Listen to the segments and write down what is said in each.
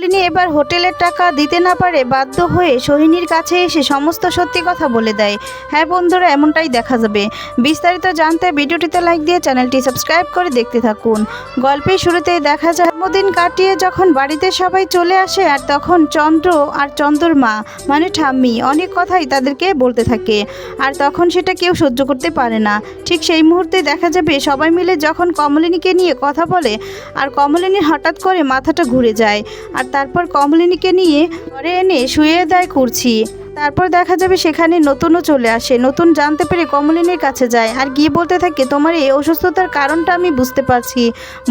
কমলিনী এবার হোটেলের টাকা দিতে না পারে বাধ্য হয়ে সোহিনীর কাছে এসে সমস্ত সত্যি কথা বলে দেয়। হ্যাঁ বন্ধুরা, এমনটাই দেখা যাবে। বিস্তারিত জানতে ভিডিওটিতে লাইক দিয়ে চ্যানেলটি সাবস্ক্রাইব করে দেখতে থাকুন। গল্পের শুরুতেই দেখা যায়, জন্মদিন কাটিয়ে যখন বাড়িতে সবাই চলে আসে আর তখন চন্দ্র আর চন্দ্রর মা মানে ঠাম্মি, অনেক কথাই তাদেরকে বলতে থাকে। আর তখন সেটা কেউ সহ্য করতে পারে না। ঠিক সেই মুহূর্তে দেখা যাবে, সবাই মিলে যখন কমলিনীকে নিয়ে কথা বলে, আর কমলিনীর হঠাৎ করে মাথাটা ঘুরে যায়। আর তারপর কমলিনীকে নিয়ে ঘরে এনে শুয়ে দেয় কুর্চি তারপর দেখা যাবে সেখানে নতুনও চলে আসে। নতুন জানতে পেরে কমলিনীর কাছে যায় আর গিয়ে বলতে থাকে, তোমার এই অসুস্থতার কারণটা আমি বুঝতে পারছি।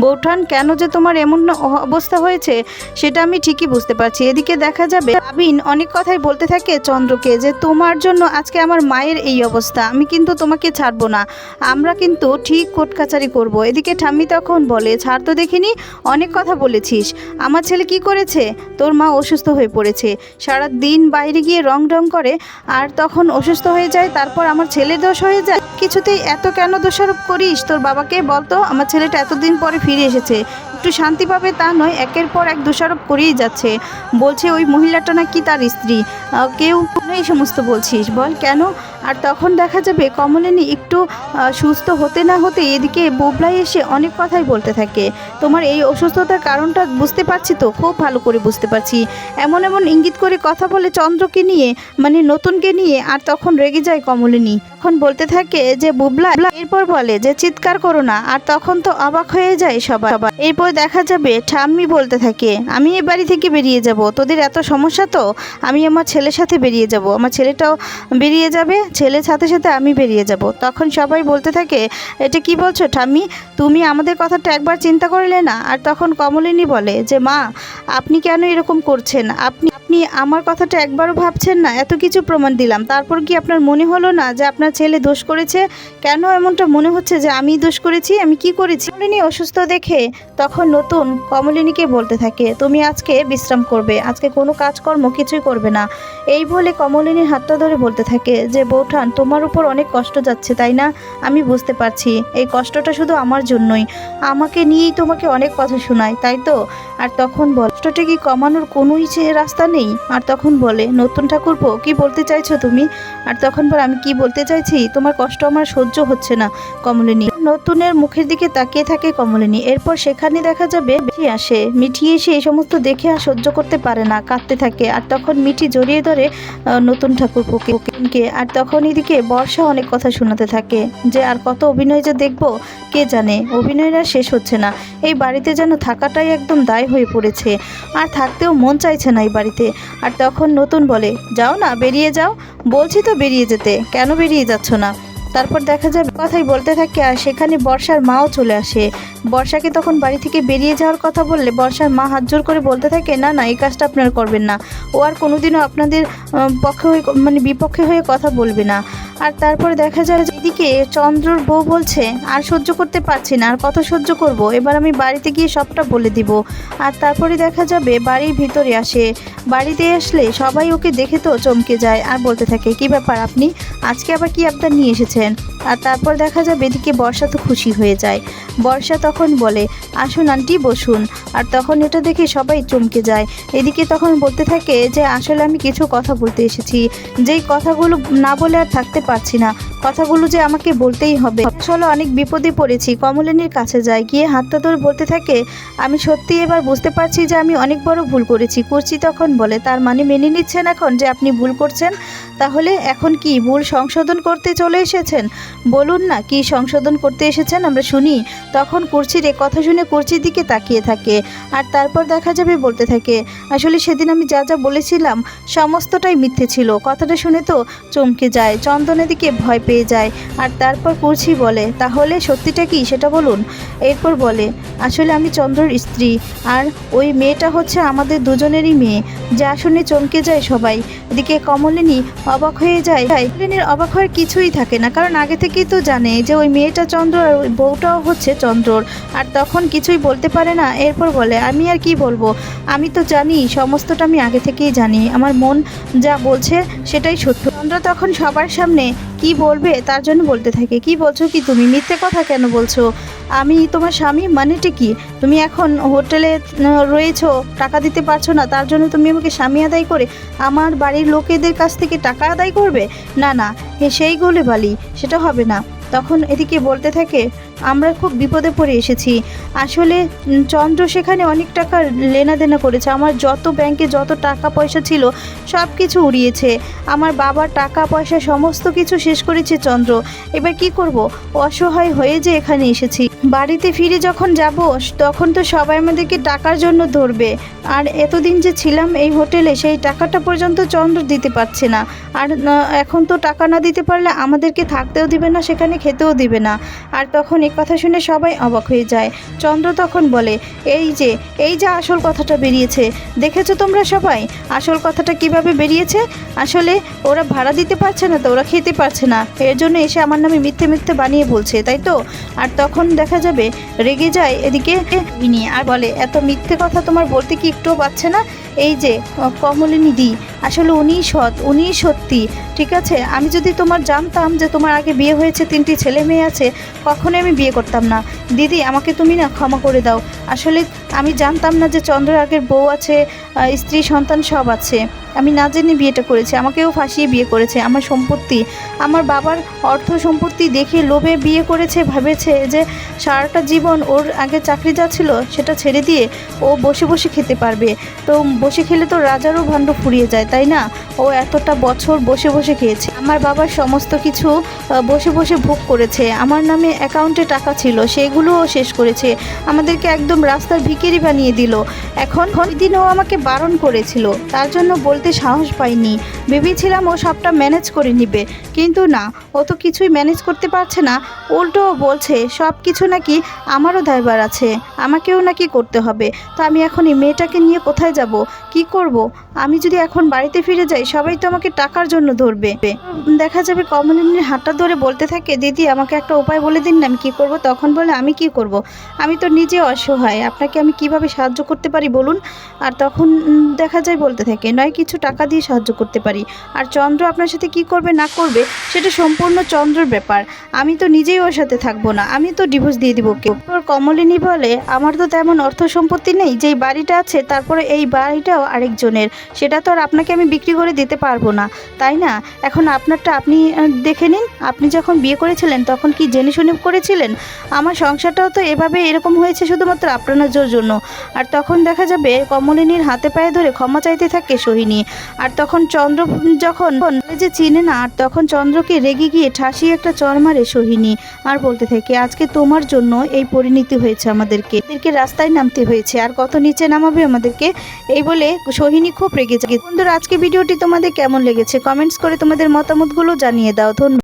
বৌঠান, কেন যে তোমার এমন অবস্থা হয়েছে, সেটা আমি ঠিকই বুঝতে পারছি। এদিকে দেখা যাবে আবিন অনেক কথাই বলতে থাকে চন্দ্রকে যে, তোমার জন্য আজকে আমার মায়ের এই অবস্থা, আমি কিন্তু তোমাকে ছাড়বো না। আমরা কিন্তু ঠিক কোর্ট কাচারি করব। এদিকে ঠাম্মি তখন বলে, ছাড় তো দেখিনি, অনেক কথা বলেছিস। আমার ছেলে কি করেছে? তোর মা অসুস্থ হয়ে পড়েছে। সারা দিন বাইরে গিয়ে রং রং করে আর তখন অসুস্থ হয়ে যায়, তারপর আমার ছেলের দোষ হয়ে যায়। কিছুতেই এত কেন দোষারোপ করিস? তোর বাবাকে বলতো, আমার ছেলেটা এতদিন পরে ফিরে এসেছে। একটু শান্তি পাবে তা নয়, একের পর এক দোষারোপ করেই যাচ্ছে। বলছে, ওই মহিলাটা নাকি তার স্ত্রী। কেউ এই সমস্ত বলছিস। বল, কেন? আর তখন দেখা যাবে কমলিনী একটু সুস্থ হতে না হতে এদিকে বুবলাই এসে অনেক কথাই বলতে থাকে। তোমার এই অসুস্থতার কারণটা বুঝতে পারছি তো? খুব ভালো করে বুঝতে পারছি। এমন এমন ইঙ্গিত করে কথা বলে চন্দ্রকে নিয়ে মানে নতুনকে নিয়ে, আর তখন রেগে যায় কমলিনী। তখন বলতে থাকে যে, বুবলা, এরপর বলে যে, চিৎকার করো না। আর তখন তো অবাক হয়ে যায় সবাই। সবাই। এরপর দেখা যাবে, ঠাম্মি বলতে থাকে, আমি এ বাড়ি থেকে বেরিয়ে যাব। তোদের এত সমস্যা তো? আমি আমার ছেলের সাথে বেরিয়ে যাব। আমার ছেলেটাও বেরিয়ে যাবে, ছেলের সাথে সাথে আমি বেরিয়ে যাব। তখন সবাই বলতে থাকে, এটা কি বলছো ঠাম্মি? তুমি আমাদের কথাটা একবার চিন্তা করলে না? আর তখন কমলিনী বলে, যে মা, আপনি কেন এরকম করছেন? আপনি আপনি আমার কথাটা একবারও ভাবছেন না? এত কিছু প্রমাণ দিলাম। তারপর কি আপনার মনে হলো না যে আপনার ছেলে দোষ করেছে? কেন এমনটা মনে হচ্ছে যে আমি দোষ করেছি? আমি কি করেছি? কমলিনী অসুস্থ দেখে তখন নতুন কমলিনীকে বলতে থাকে, তুমি আজকে বিশ্রাম করবে। আজকে কোনো কাজকর্ম কিছুই করবে না। এই বলে কমলিনীর হাতটা ধরে বলতে থাকে যে, বৌঠান, তোমার উপর অনেক কষ্ট যাচ্ছে, তাই না? আমি বুঝতে পারছি। এই কষ্টটা শুধু আমার জন্যই। আমাকে নিয়েই তোমাকে অনেক কথা শোনায়, তাই তো? আর তখন বল, কষ্টটা কি কমানোর কোনোই যে রাস্তা নেই? আর তখন বলে, নতুন ঠাকুরপো, কি বলতে চাইছো তুমি? আর তখন বল, আমি কি বলতে চাইছি? তোমার কষ্ট আমার সহ্য হচ্ছে না, কমলিনী। নতুনের মুখের দিকে তাকিয়ে থাকে কমলিনী। এরপর সেখানে দেখা যাবে মিঠি আসে। মিঠি এসে এই সমস্ত দেখে আর সহ্য করতে পারে না, কাঁদতে থাকে। আর তখন মিঠি জড়িয়ে ধরে নতুন ঠাকুরপোকে, কে। আর তখন এদিকে বর্ষা অনেক কথা শোনাতে থাকে, যে আর কত অভিনয় যে দেখব, কে জানে? অভিনয়রা শেষ হচ্ছে না। এই বাড়িতে যেন থাকাটাই একদম দায় হয়ে পড়েছে। আর থাকতেও মন চাইছে না এই বাড়িতে। আর তখন নতুন বলে, যাও না, বেরিয়ে যাও। বলছি তো বেরিয়ে যেতে। কেন বেরিয়ে যাচ্ছ না? তারপর দেখা যাবে কথাই বলতে থাকে আর সেখানে বর্ষার মাও চলে আসে। বর্ষাকে তখন বাড়ি থেকে বেরিয়ে যাওয়ার কথা বললে বর্ষার মা হাত জোর করে বলতে থাকে, না না, এই কাজটা আপনারা করবেন না। ও আর কোনোদিনও আপনাদের পক্ষে হয়ে মানে বিপক্ষে হয়ে কথা বলবে না। আর তারপরে দেখা যায় এদিকে চন্দ্রর বউ বলছে, আর সহ্য করতে পারছি না, আর কত সহ্য করব? এবার আমি বাড়িতে গিয়ে সবটা বলে দিব। আর তারপরে দেখা যাবে বাড়ির ভিতরে আসে। বাড়িতে আসলে সবাই ওকে দেখে তো চমকে যায় আর বলতে থাকে, কি ব্যাপার আপনি? আজকে আবার কি আপনার নিয়ে এসেছেন? আর তারপর দেখা যাবে এদিকে বর্ষা তো খুশি হয়ে যায়। বর্ষা তখন বলে, আসুন আন্টি, বসুন। আর তখন এটা দেখে সবাই চমকে যায়। এদিকে তখন বলতে থাকে যে, আসলে আমি কিছু কথা বলতে এসেছি। যেই কথাগুলো না বলে আর থাকতে পারছি না। কথাগুলো যে আমাকে বলতেই হবে। আসলে অনেক বিপদে পড়েছি। কমলিনীর কাছে যাই। গিয়ে হাতটা ধরে বলতে থাকে, আমি সত্যি এবার বুঝতে পারছি যে আমি অনেক বড় ভুল করেছি। কুর্চি তখন বলে, তার মানে মেনে নিচ্ছেন এখন যে আপনি ভুল করছেন? তাহলে এখন কি, ভুল সংশোধন করতে চলে এসেছেন? বলুন না, কি সংশোধন করতে এসেছেন আমরা শুনি। তখন কুর্চির এ কথা শুনে কুর্চির দিকে তাকিয়ে থাকে। আর তারপর দেখা যাবে বলতে থাকে, আসলে সেদিন আমি যা যা বলেছিলাম, সমস্তটাই মিথ্যে ছিল। কথাটা শুনে তো চমকে যায়। চন্দনের দিকে ভয় পেয়ে যায়। আর তারপর কুর্চি বলে, তাহলে সত্যিটা কি? সেটা বলুন। এরপর বলে, আসলে আমি চন্দ্রর স্ত্রী। আর ওই মেয়েটা হচ্ছে আমাদের দুজনেরই মেয়ে। যা শুনে চমকে যায় সবাই। এদিকে কমলিনী অবাক হয়ে যায়। কমলিনীর অবাক হওয়ার কিছুই থাকে না। কারণ আগে থেকেই তো জানে যে ওই মেয়েটা চন্দ্র আর ওই বউটাও হচ্ছে চন্দ্রর। আর তখন কিছুই বলতে পারে না। এরপর বলে, আমি আর কি বলব? আমি তো জানি, সমস্তটা আমি আগে থেকেই জানি। আমার মন যা বলছে সেটাই সত্য। চন্দ্র তখন সবার সামনে কি বলবে তার জন্য বলতে থাকে। কি বলছো কি তুমি? মিথ্যে কথা কেন বলছো? আমি তোমার স্বামী? মানেটা কি? তুমি এখন হোটেলে রয়েছো, টাকা দিতে পারছ না, তার জন্য তুমি আমাকে স্বামী আদায় করে আমার বাড়ির লোকেদের কাছ থেকে টাকা আদায় করবে? না না হে সেই গোলে বালি সেটা হবে না। তখন এদিকে বলতে থাকে আমরা খুব বিপদে পড়ে এসেছি। আসলে চন্দ্র সেখানে অনেক টাকা লেনাদেনা করেছে। আমার যত ব্যাংকে যত টাকা পয়সা ছিল সব কিছু উড়িয়েছে। আমার বাবার টাকা পয়সা সমস্ত কিছু শেষ করেছে চন্দ্র। এবার কি করব? অসহায় হয়ে যে এখানে এসেছি। বাড়িতে ফিরে যখন যাব, তখন তো সবাই আমাদেরকে টাকার জন্য ধরবে। আর এতদিন যে ছিলাম এই হোটেলে, সেই টাকাটা পর্যন্ত চন্দ্র দিতে পারছে না। আর এখন তো টাকা না দিতে পারলে আমাদেরকে থাকতেও দিবে না, সেখানে খেতেও দিবে না। আর তখন এই কথা শুনে সবাই অবাক হয়ে যায়। চন্দ্র তখন বলে, এই যে এই যে আসল কথাটা বেরিয়েছে, দেখেছ তোমরা সবাই? আসল কথাটা কীভাবে বেরিয়েছে? আসলে ওরা ভাড়া দিতে পারছে না তো, ওরা খেতে পারছে না। এর জন্য এসে আমার নামে মিথ্যে মিথ্যে বানিয়ে বলছে, তাই তো? আর তখন দেখা যাবে, রেগে যায় এদিকে। আর বলে, এত মিথ্যে কথা তোমার বলতে কি একটুও পাচ্ছে না? এই যে কমলিনী দি, আসলে উনিই সৎ, উনিই সত্যি, ঠিক আছে? আমি যদি তোমার জানতাম যে তোমার আগে বিয়ে হয়েছে, তিনটি ছেলে মেয়ে আছে, কখনোই আমি বিয়ে করতাম না। দিদি, আমাকে তুমি না ক্ষমা করে দাও। আসলে আমি জানতাম না যে চন্দ্রের আগের বউ আছে স্ত্রী, সন্তান সব আছে। আমি না জেনে বিয়েটা করেছি। আমাকেও ফাঁসিয়ে বিয়ে করেছে। আমার সম্পত্তি, আমার বাবার অর্থ সম্পত্তি দেখে লোভে বিয়ে করেছে, ভেবেছে যে সারাটা জীবন ওর আগে চাকরি যা ছিল সেটা ছেড়ে দিয়ে ও বসে বসে খেতে পারবে। তো বসে খেলে তো রাজারও ভাণ্ড ফুরিয়ে যায়, তাই না? ও এতটা বছর বসে বসে খেয়েছে। আমার বাবার সমস্ত কিছু বসে বসে ভোগ করেছে। আমার নামে অ্যাকাউন্টে টাকা ছিল, সেগুলোও শেষ করেছে। আমাদেরকে একদম রাস্তার ভিকিরি বানিয়ে দিল। এখন দিন ও আমাকে বারণ করেছিল। তার জন্য বলতে সাহস পাইনি। ভেবেছিলাম ও সবটা ম্যানেজ করে নিবে। কিন্তু না, ও তো কিছুই ম্যানেজ করতে পারছে না। উল্টো বলছে, সব কিছু নাকি আমারও দায়বার আছে। আমাকেও নাকি করতে হবে। তো আমি এখন এই মেয়েটাকে নিয়ে কোথায় যাব? কি করব? আমি যদি এখন বাড়িতে ফিরে যাই, সবাই তো আমাকে টাকার জন্য ধরবে। দেখা যাবে কমলিনীর হাতটা ধরে বলতে থাকে, দিদি, আমাকে একটা উপায় বলে দিন না, আমি কী করব? তখন বলে, আমি কি করব? আমি তো নিজে অসহায়। আপনাকে আমি কীভাবে সাহায্য করতে পারি বলুন? আর তখন দেখা যায় বলতে থাকে, নয়, কিছু টাকা দিয়ে সাহায্য করতে পারি। আর চন্দ্র আপনার সাথে কি করবে, না করবে, সেটা সম্পূর্ণ চন্দ্রর ব্যাপার। আমি তো নিজেই ওর সাথে থাকব না, আমি তো ডিভোর্স দিয়ে দিব কেউ। কমলিনী বলে, আমার তো তেমন অর্থ সম্পত্তি নেই, যেই বাড়িটা আছে, তারপরে এই বাড়িটাও আরেকজনের। সেটা তো আর আপনাকে আমি বিক্রি করে দিতে পারব না। তাই না? এখন আপনারটা আপনি দেখে নিন। আপনি যখন বিয়ে করেছিলেন, তখন কি জেনে শুনে করেছিলেন? আমার সংসারটাও তো এভাবে এরকম হয়েছে শুধুমাত্র আপনার জন্য। আর তখন দেখা যাবে কমলিনীর হাতে পায়ে ধরে ক্ষমা চাইতে থাকে সোহিনী। আর তখন চন্দ্র যখন যে চিনে না, আর তখন চন্দ্রকে রেগে গিয়ে ঠাসিয়ে একটা চর মারে সোহিনী। আর বলতে থাকে, আজকে তোমার জন্য এই পরিণতি হয়েছে আমাদেরকে। এদেরকে রাস্তায় নামতে হয়েছে। আর কত নিচে নামাবে আমাদেরকে? এই বলে সোহিনী খুব রেগে যায়। বন্ধুরা আজকে ভিডিওটি তোমাদের কেমন লেগেছে? কমেন্টস করে তোমাদের মতামতগুলো জানিয়ে দাও। ধন্যবাদ।